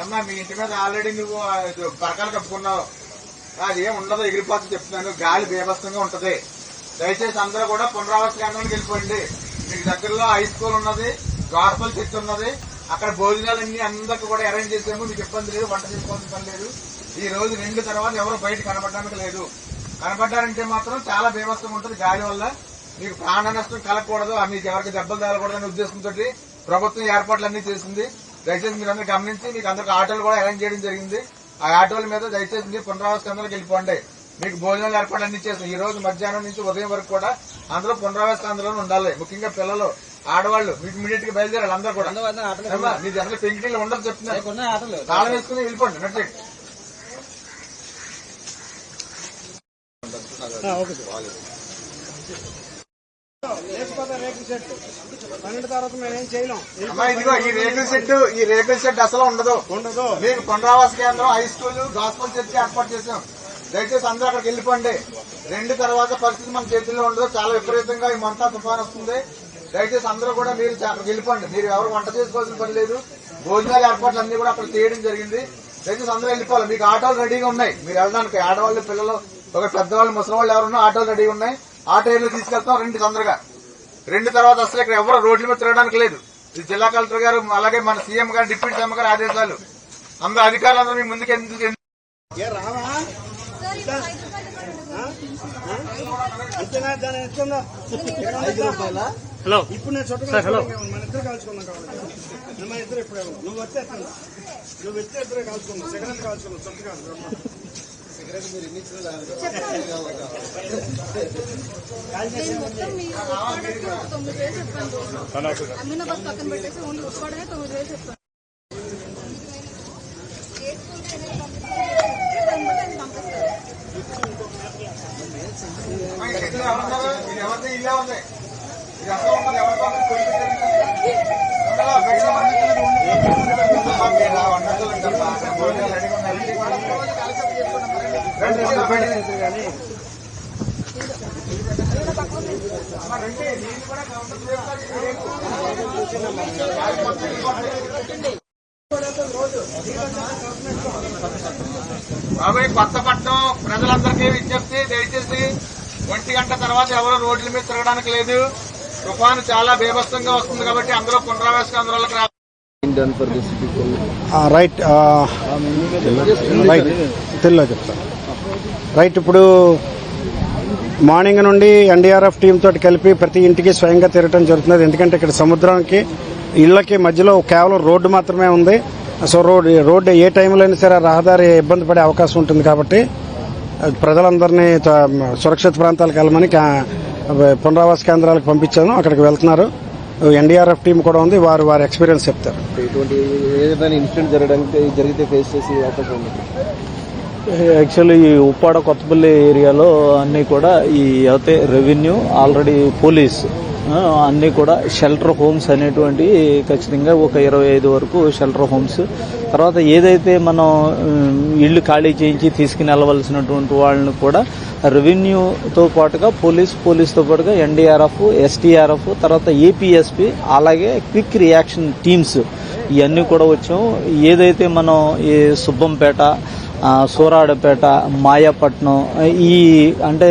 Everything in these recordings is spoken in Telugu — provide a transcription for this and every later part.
అమ్మా మీ ఇంటి మీద ఆల్రెడీ నువ్వు బరకాలు కప్పుకున్నావు. అది ఏం ఉండదు ఎగిరిపోతుంది చెప్తున్నాను. గాలి బీభత్సంగా ఉంటది. దయచేసి అందరూ కూడా పునరావాస కేంద్రానికి వెళ్ళిపోండి. మీకు దగ్గరలో హై స్కూల్ ఉన్నది గార్బల్ చర్చ్ ఉన్నది. అక్కడ భోజనాలన్నీ అందరికి కూడా అరేంజ్ చేసాము మీకు ఇబ్బంది లేదు వంట చేసుకోవాల్సిన పని లేదు. ఈ రోజు రెండు తర్వాత ఎవరు బయట కనబడడానికి లేదు. కనబడ్డారంటే మాత్రం చాలా బీభత్సం ఉంటుంది గాలి వల్ల. మీకు ప్రాణ నష్టం కలగకూడదు మీకు ఎవరికి దెబ్బలు తగలకూడదు అనే ఉద్దేశంతో ప్రభుత్వం ఏర్పాట్లు అన్ని చేసింది దయచేసి మీరు అందరూ గమనించి మీకు అందరికి ఆటోలు కూడా అరేంజ్ చేయడం జరిగింది. ఆ ఆటోల మీద దయచేసి మీరు పునరావాస కేంద్రాలకు వెళ్ళిపోండి. మీకు భోజనాలు ఏర్పాట్లు అన్ని చేస్తాం. ఈ రోజు మధ్యాహ్నం నుంచి ఉదయం వరకు కూడా అందరూ పునరావాస కేంద్రంలో ఉండాలి. ముఖ్యంగా పిల్లలు ఆడవాళ్ళు మీకు ఇమీడియట్గా బయలుదేరాలి అందరూ కూడా. మీ దగ్గర పెంకిటీలు ఉండదు చెప్తున్నారు. తాళం వేసుకుని వెళ్ళిపోండి పన్నెండు ఇదిగో ఈ రేకుల షెడ్ ఈ రేకుల షెడ్ అసలు ఉండదు. ఉండదు. మీకు పునరావాస కేంద్రం హై స్కూల్ గాస్పల్ చర్చి ఏర్పాటు చేసాం దయచేసి అందరూ అక్కడికి వెళ్ళిపోండి. రెండు తర్వాత పరిస్థితి మన చేతుల్లో ఉండదు. చాలా విపరీతంగా ఈ మంతా తుఫాన్ వస్తుంది. దయచేసి అందరూ కూడా మీరు అక్కడికి వెళ్ళిపోండి. మీరు ఎవరు వంట చేసుకోవాల్సిన పని లేదు. భోజనాల ఏర్పాట్లు అన్ని కూడా అక్కడ చేయడం జరిగింది. దయచేసి అందరూ వెళ్ళిపోవాలి. మీకు ఆటోలు రెడీగా ఉన్నాయి. మీరు వెళ్ళడానికి ఆడవాళ్ళు పిల్లలు ఒక పెద్దవాళ్ళు ముసలి వాళ్ళు ఎవరున్నా ఆటోలు రెడీగా ఉన్నాయి. ఆటో ఏళ్ళు తీసుకెళ్తాం రెండు తొందరగా. రెండు తర్వాత అసలు ఇక్కడ ఎవరు రోడ్ల మీద తిరగడానికి లేదు. ఇది జిల్లా కలెక్టర్ గారు అలాగే మన సీఎం గారు డిప్యూటీ సీఎం గారు ఆదేశాలు. అందరూ అధికారులు అందరూ మీ ముందుకు ఎందుకు హలో. ఇప్పుడు నేను చుట్టూ హలో. మన ఇద్దరు కాల్చుకున్నాం కాబట్టి మన ఇద్దరు ఇప్పుడే నువ్వు వచ్చే ఎత్తుందా నువ్వు వచ్చే ఇద్దరే కాల్చుకున్నావు సిగరెట్ కాల్చుకున్నావు చుట్టూ కాల్చుకున్నావు అమీనాబాద్ పక్కన పెట్టేసి ఓన్లీ ఉప్పాడనే తొమ్మిది వేలు చెప్పాను ఎవరిది ఉంది ఇది ఉన్నది బాబాయ్ కొత్తపట్నం ప్రజలందరికీ విజ్ఞప్తి దయచేసి ఒంటి గంట తర్వాత ఎవరు రోడ్ల మీద తిరగడానికి లేదు. తుఫాను చాలా బీభత్సంగా వస్తుంది కాబట్టి అందరూ పునరావాస కేంద్రాలకు రా రైట్ రైట్ తెలుగులో చెప్తాను రైట్ ఇప్పుడు మార్నింగ్ నుండి ఎన్డీఆర్ఎఫ్ టీం తోటి కలిపి ప్రతి ఇంటికి స్వయంగా తిరగటం జరుగుతుంది ఎందుకంటే ఇక్కడ సముద్రానికి ఇళ్ళకి మధ్యలో కేవలం రోడ్డు మాత్రమే ఉంది. సో రోడ్ రోడ్డు ఏ టైంలో అయినా సరే రహదారి ఇబ్బంది పడే అవకాశం ఉంటుంది కాబట్టి ప్రజలందరినీ త- సురక్షిత ప్రాంతాలకు వెళ్ళమని పునరావాస కేంద్రాలకు పంపించాను. అక్కడికి వెళ్తున్నారు. ఎన్డీఆర్ఎఫ్ టీం కూడా ఉంది. వారు వారి ఎక్స్పీరియన్స్ చెప్తారు. ఏదైనా ఇన్సిడెంట్ జరగడానికి జరిగితే ఫేస్ చేసి అవకాశం ఉంది. యాక్చువల్లీ ఈ ఉప్పాడ కొత్తపల్లి ఏరియాలో అన్నీ కూడా ఈ అయితే రెవెన్యూ ఆల్రెడీ పోలీస్ అన్నీ కూడా షెల్టర్ హోమ్స్ అనేటువంటి ఖచ్చితంగా ఒక ఇరవై ఐదు వరకు షెల్టర్ హోమ్స్ తర్వాత ఏదైతే మనం ఇళ్ళు ఖాళీ చేయించి తీసుకుని వెళ్ళవలసినటువంటి వాళ్ళని కూడా రెవెన్యూతో పాటుగా పోలీస్ పోలీస్తో పాటుగా ఎన్డీఆర్ఎఫ్ ఎస్టీఆర్ఎఫ్ తర్వాత ఏపీఎస్పీ అలాగే క్విక్ రియాక్షన్ టీమ్స్ ఇవన్నీ కూడా వచ్చాం. ఏదైతే మనం ఈ సుబ్బంపేట సూరాడపేట మాయాపట్నం ఈ అంటే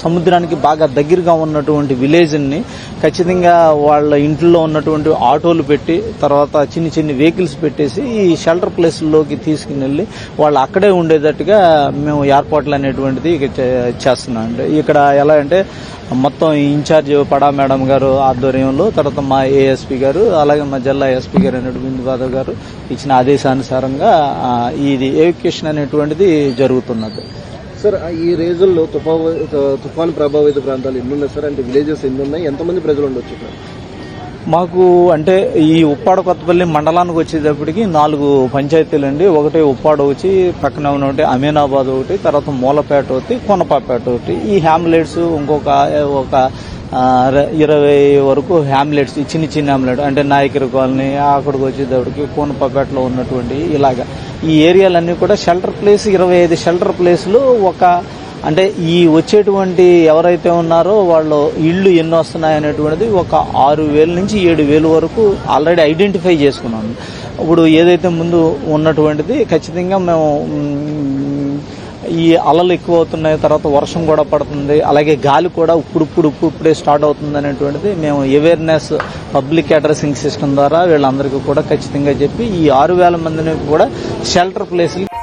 సముద్రానికి బాగా దగ్గరగా ఉన్నటువంటి విలేజ్ని ఖచ్చితంగా వాళ్ళ ఇంట్లో ఉన్నటువంటి ఆటోలు పెట్టి తర్వాత చిన్ని చిన్ని వెహికల్స్ పెట్టేసి ఈ షెల్టర్ ప్లేస్లోకి తీసుకుని వెళ్ళి వాళ్ళు అక్కడే ఉండేటట్టుగా మేము ఏర్పాట్లు అనేటువంటిది చేస్తున్నాం అండి. ఇక్కడ ఎలా అంటే మొత్తం ఇన్ఛార్జ్ పడా మేడం గారు ఆధ్వర్యంలో తర్వాత మా ఏఎస్పీ గారు అలాగే మా జిల్లా ఎస్పీ గారు అనేటువంటి బిందు గారు ఇచ్చిన ఆదేశానుసారంగా ఇది ఇది అనే అనేటువంటిది జరుగుతున్నది. సార్ ఈ రోజుల్లో తుఫాను తుఫాన్ ప్రభావిత ప్రాంతాలు ఎన్ని ఉన్నాయి సార్? అంటే విలేజెస్ ఎన్ని ఉన్నాయి ఎంతమంది ప్రజలు ఉండొచ్చు సార్? మాకు అంటే ఈ ఉప్పాడ కొత్తపల్లి మండలానికి వచ్చేటప్పటికి నాలుగు పంచాయతీలు అండి. ఒకటి ఉప్పాడ వచ్చి పక్కన ఉన్నటువంటి అమీనాబాద్ ఒకటి తర్వాత మూలపేట ఒకటి కొనపాపేట ఒకటి. ఈ హ్యామ్లెట్స్ ఇంకొక ఒక ఇరవై వరకు హ్యామ్లెట్స్ ఈ చిన్న చిన్న హ్యామ్లెట్ అంటే నాయకర్ కాలనీ అక్కడికి వచ్చేటప్పటికి కోనపాపేటలో ఉన్నటువంటి ఇలాగా. ఈ ఏరియాలన్నీ కూడా షెల్టర్ ప్లేస్ ఇరవై ఐదు షెల్టర్ ప్లేసులు ఒక అంటే ఈ వచ్చేటువంటి ఎవరైతే ఉన్నారో వాళ్ళు ఇళ్ళు ఎన్ని వస్తున్నాయి అనేటువంటిది ఒక ఆరు వేల నుంచి ఏడు వేలు వరకు ఆల్రెడీ ఐడెంటిఫై చేసుకున్నాం. ఇప్పుడు ఏదైతే ముందు ఉన్నటువంటిది ఖచ్చితంగా మేము ఈ అలలు ఎక్కువ అవుతున్నాయి తర్వాత వర్షం కూడా పడుతుంది అలాగే గాలి కూడా ఇప్పుడు ఇప్పుడే స్టార్ట్ అవుతుంది అనేటువంటిది మేము అవేర్నెస్ పబ్లిక్ అడ్రసింగ్ సిస్టమ్ ద్వారా వీళ్ళందరికీ కూడా ఖచ్చితంగా చెప్పి ఈ ఆరు వేల మందిని కూడా షెల్టర్ ప్లేసులు